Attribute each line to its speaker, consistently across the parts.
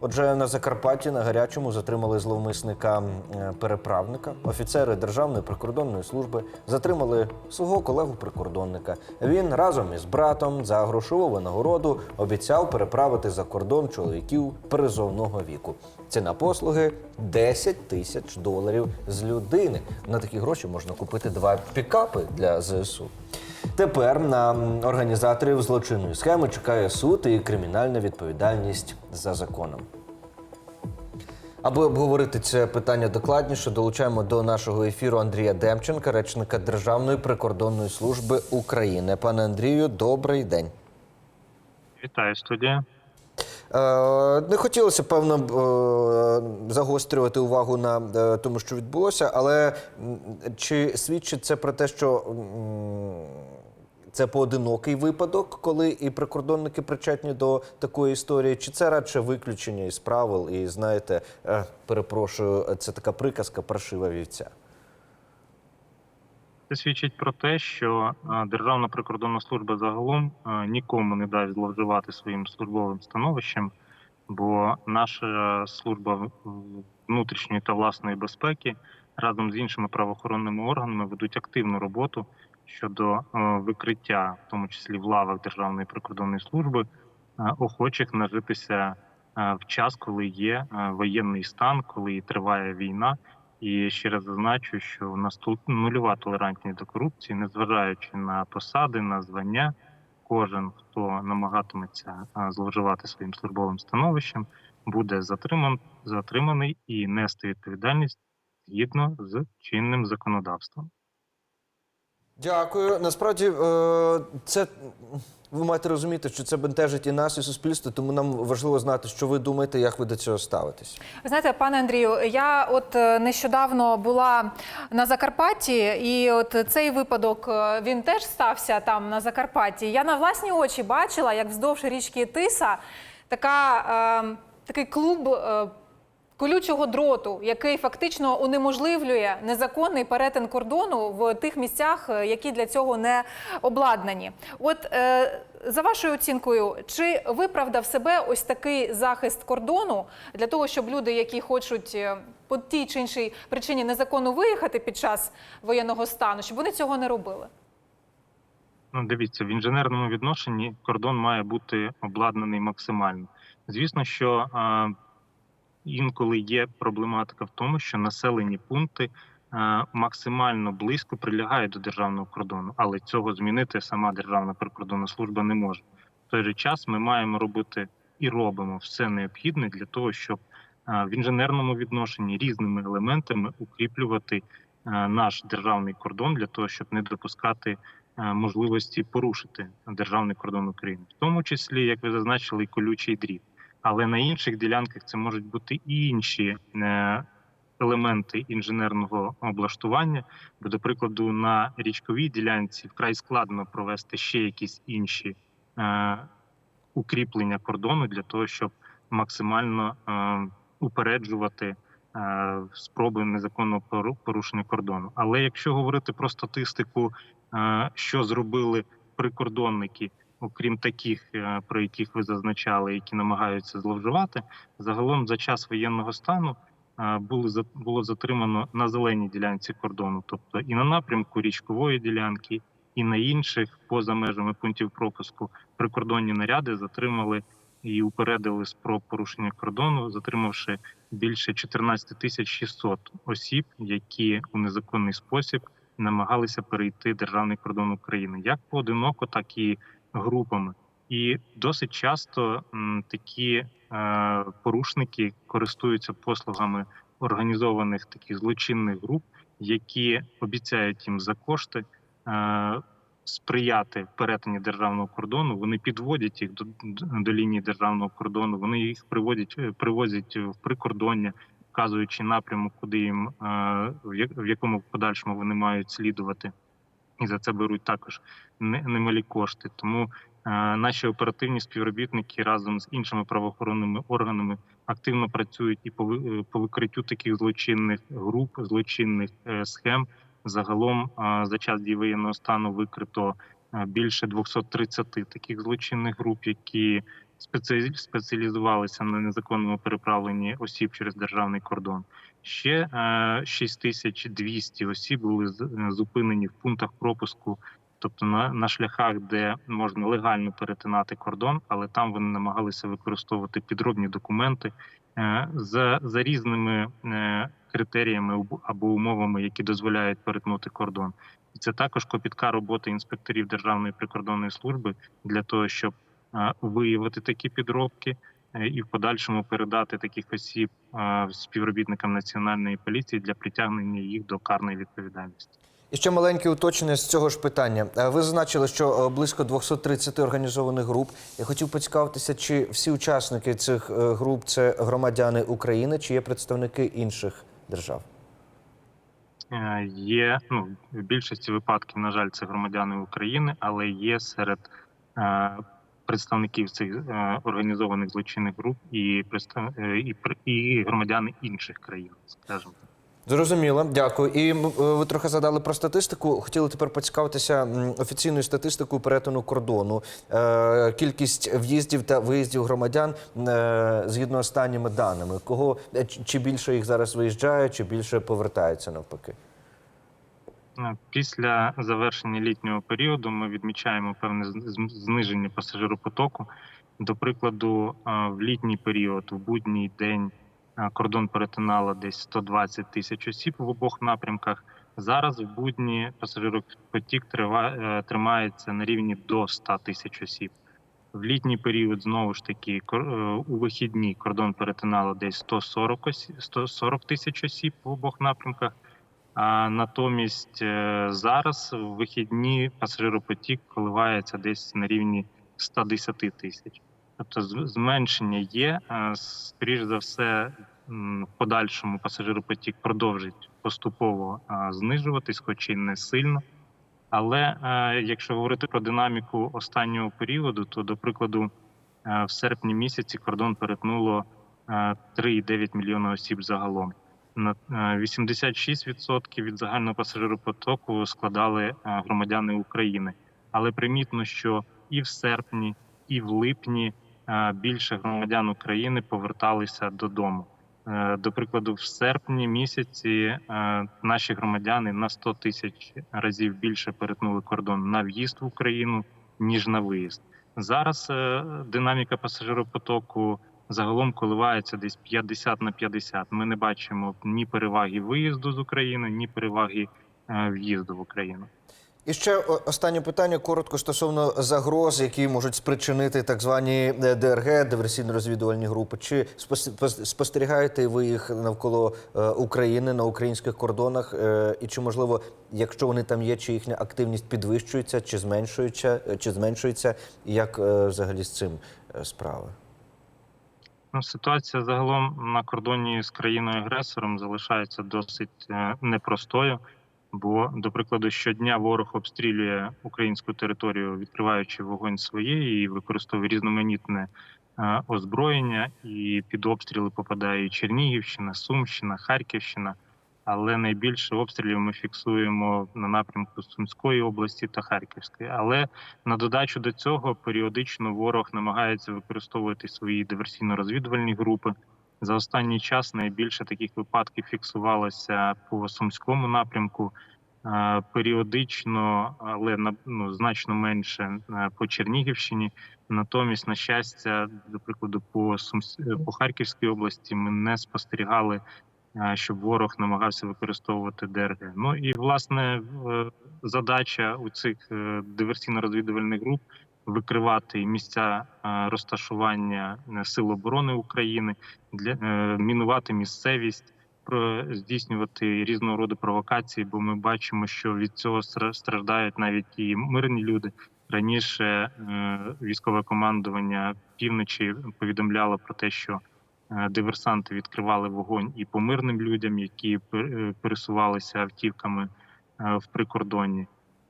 Speaker 1: Отже, на Закарпатті на гарячому затримали зловмисника е, переправника. Офіцери Державної прикордонної служби затримали свого колегу прикордонника. Він разом із братом за грошову винагороду обіцяв переправити за кордон чоловіків призовного віку. Ціна послуги 10 тисяч доларів з людини. На такі гроші можна купити два пікапи для ЗСУ. Тепер на організаторів злочинної схеми чекає суд і кримінальна відповідальність за законом. Аби обговорити це питання докладніше, долучаємо до нашого ефіру Андрія Демченка, речника Державної прикордонної служби України. Пане Андрію, добрий день.
Speaker 2: Вітаю студія.
Speaker 1: Е, Не хотілося певно е, загострювати увагу на е, тому, що відбулося, але чи свідчить це про те, що це поодинокий випадок, коли і прикордонники причетні до такої історії, чи це радше виключення із правил? І знаєте, е, перепрошую, це така приказка паршива вівця.
Speaker 2: Це свідчить про те, що е, Державна прикордонна служба загалом е, нікому не дасть зловживати своїм службовим становищем, бо наша служба внутрішньої та власної безпеки разом з іншими правоохоронними органами ведуть активну роботу щодо е, викриття, в тому числі в лавах Державної прикордонної служби, е, охочих нажитися е, в час, коли є воєнний стан, коли триває війна. І ще раз зазначу, що у нас тут нульова толерантність до корупції, незважаючи на посади, на звання, кожен, хто намагатиметься зловживати своїм службовим становищем, буде затриман, затриманий і нести відповідальність згідно з чинним законодавством.
Speaker 1: Дякую. Насправді, е, це ви маєте розуміти, що це бентежить і нас, і суспільство, тому нам важливо знати, що ви думаєте, як ви до цього ставитесь.
Speaker 3: Ви знаєте, пане Андрію, я от е, нещодавно була на Закарпатті, і от цей випадок е, він теж стався там на Закарпатті. Я на власні очі бачила, як вздовж річки Тиса така, е, такий клуб. е, Колючого дроту, який фактично унеможливлює незаконний перетин кордону в тих місцях, е, які для цього не обладнані. От е, за вашою оцінкою, чи виправдав себе ось такий захист кордону для того, щоб люди, які хочуть е, по тій чи іншій причині незаконно виїхати під час воєнного стану, щоб вони цього не робили?
Speaker 2: Ну, дивіться, в інженерному відношенні кордон має бути обладнаний максимально. Звісно, що а, інколи є проблематика в тому, що населені пункти максимально близько прилягають до державного кордону, але цього змінити сама Державна прикордонна служба не може. В той же час ми маємо робити і робимо все необхідне для того, щоб в інженерному відношенні різними елементами укріплювати наш державний кордон для того, щоб не допускати е, можливості порушити державний кордон України, в тому числі, як ви зазначили, і колючий дріт. Але на інших ділянках це можуть бути і інші е, елементи інженерного облаштування. Бо, до прикладу, на річковій ділянці вкрай складно провести ще якісь інші е, укріплення кордону для того, щоб максимально е, упереджувати спроби незаконного пору- порушення кордону. Але якщо говорити про статистику, що зробили прикордонники, окрім таких, е, про яких ви зазначали, які намагаються зловживати, загалом за час воєнного стану е, були було затримано на зеленій ділянці кордону, тобто і на напрямку річкової ділянки, і на інших поза межами пунктів пропуску. Прикордонні наряди затримали і упередили спроб порушення кордону, затримавши більше 14 тисяч 600 осіб, які у незаконний спосіб намагалися перейти державний кордон України, як поодиноко, так і групами. І досить часто такі е, порушники користуються послугами організованих таких злочинних груп, які обіцяють їм за кошти е, сприяти перетині державного кордону. Вони підводять їх до, до лінії державного кордону. Вони їх приводять, е, привозять в прикордоння, вказуючи напрямок, куди їм в якому подальшому вони мають слідувати, і за це беруть також не- немалі кошти. Тому е, наші оперативні співробітники разом з іншими правоохоронними органами активно працюють і по е, викриттю таких злочинних груп, злочинних е, схем. Загалом за час дії воєнного стану викрито більше 230 таких злочинних груп, які спеці- спеціалізувалися на незаконному переправленні осіб через державний кордон. Ще е, 6200 осіб були е, зупинені в пунктах пропуску, тобто на, на шляхах, де можна легально перетинати кордон, але там вони намагалися використовувати підробні документи е, за, за різними е, критеріями або- умовами, які дозволяють перетнути кордон. І це також копітка роботи інспекторів Державної прикордонної служби для того, щоб е, виявити такі підробки е, і в подальшому передати таких осіб е, співробітникам національної поліції для притягнення їх до карної відповідальності.
Speaker 1: І ще маленьке уточнення з цього ж питання. Е, Ви зазначили, що е, близько 230 організованих груп. Я хотів поцікавитися, чи всі учасники цих е, груп це громадяни України, чи є представники інших держав?
Speaker 2: Е, Є ну в більшості випадків, на жаль, це громадяни України, але є серед е, представників цих е, організованих злочинних груп і е, і, і громадяни інших країн, скажімо.
Speaker 1: Зрозуміло, дякую. І е, ви трохи задали про статистику. Хотіли тепер поцікавитися офіційною статистикою перетину кордону. Кількість в'їздів та виїздів громадян згідно останніми даними. Кого чи більше їх зараз виїжджає, чи більше повертається навпаки?
Speaker 2: Е, Після завершення літнього періоду ми відмічаємо певне зниження пасажиропотоку. До прикладу, е, в літній період, в будній день е, кордон перетинало десь 120 тисяч осіб в обох напрямках. Зараз в будні пасажиропотік тримається на рівні до 100 тисяч осіб. В літній період знову ж таки у вихідні кордон перетинало десь 140 осі- 140 тисяч осіб в обох напрямках. А натомість е, зараз в вихідні пасажиропотік коливається десь на рівні 110 тисяч. Тобто зменшення є. е, Скоріш за все, в подальшому пасажиропотік продовжить поступово е, знижуватись, хоч і не сильно. Але якщо говорити про динаміку останнього періоду, то до прикладу, в серпні місяці кордон перетнуло е, 3,9 мільйона осіб загалом. На е, 86% від загального пасажиропотоку складали е, громадяни України. Але примітно, що і в серпні, і в липні е, більше громадян України поверталися додому. Е, До прикладу, в серпні місяці е, наші громадяни на 100 тисяч разів більше перетнули кордон на в'їзд в Україну ніж на виїзд. Зараз е, динаміка пасажиропотоку загалом коливається десь 50 на 50. Ми не бачимо ні переваги виїзду з України, ні переваги е, в'їзду в Україну.
Speaker 1: І ще останнє питання коротко стосовно загроз, які можуть спричинити так звані е, ДРГ, диверсійно-розвідувальні групи. Чи спос- спостерігаєте ви їх навколо е, України на українських кордонах? І чи можливо, якщо вони там є, чи їхня активність підвищується, чи зменшується, чи зменшується? Як взагалі з цим справи?
Speaker 2: Ну, ситуація загалом на кордоні з країною агресором залишається досить е, непростою. Бо, до прикладу, щодня ворог обстрілює українську територію, відкриваючи вогонь своєї і використовує різноманітне е, озброєння. І під обстріли попадає і Чернігівщина, Сумщина, Харківщина. Але найбільше обстрілів ми фіксуємо на напрямку Сумської області та Харківської. Але на додачу до цього періодично ворог намагається використовувати свої диверсійно-розвідувальні групи. За останній час найбільше таких випадків фіксувалося по сумському напрямку. Е, Періодично, але ну значно менше е, по Чернігівщині. Натомість, на щастя, до прикладу, по Сумс... по Харківській області ми не спостерігали, щоб ворог намагався використовувати ДРГ. Ну і власне е, задача у цих е, диверсійно-розвідувальних груп викривати місця е, розташування е, сил оборони України, для е, мінувати місцевість, про здійснювати різного роду провокації, бо ми бачимо, що від цього стра- страждають навіть і мирні люди. Раніше е, військове командування півночі повідомляло про те, що е, диверсанти відкривали вогонь і по мирним людям, які е, пересувалися автівками е, в прикордонні.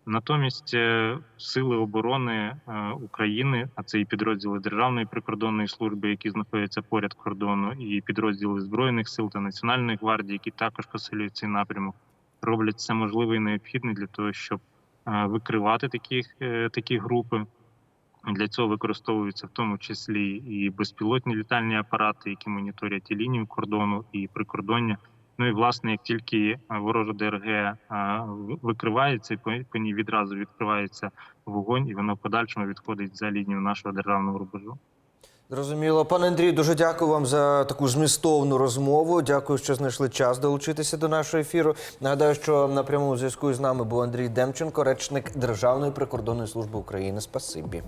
Speaker 2: Натомість е, сили оборони е, України, а це і підрозділи Державної прикордонної служби, які знаходяться поряд кордону, і підрозділи збройних сил та національної гвардії, які також посилюють цей напрямок, роблять все можливе і необхідне для того, щоб е, викривати таких, е, такі групи, Для цього використовуються в тому числі і безпілотні літальні апарати, які моніторять і лінію кордону, і прикордоння. Ну і власне, як тільки е, ворожа ДРГ е, викривається, по, ній відразу відкривається вогонь, і вона в подальшому відходить за лінію нашого державного рубежу.
Speaker 1: Зрозуміло. Пане Андрію, дуже дякую вам за таку змістовну розмову. Дякую, що знайшли час долучитися до нашого ефіру. Нагадаю, що на прямому зв'язку з нами був Андрій Демченко, речник Державної прикордонної служби України. Спасибі.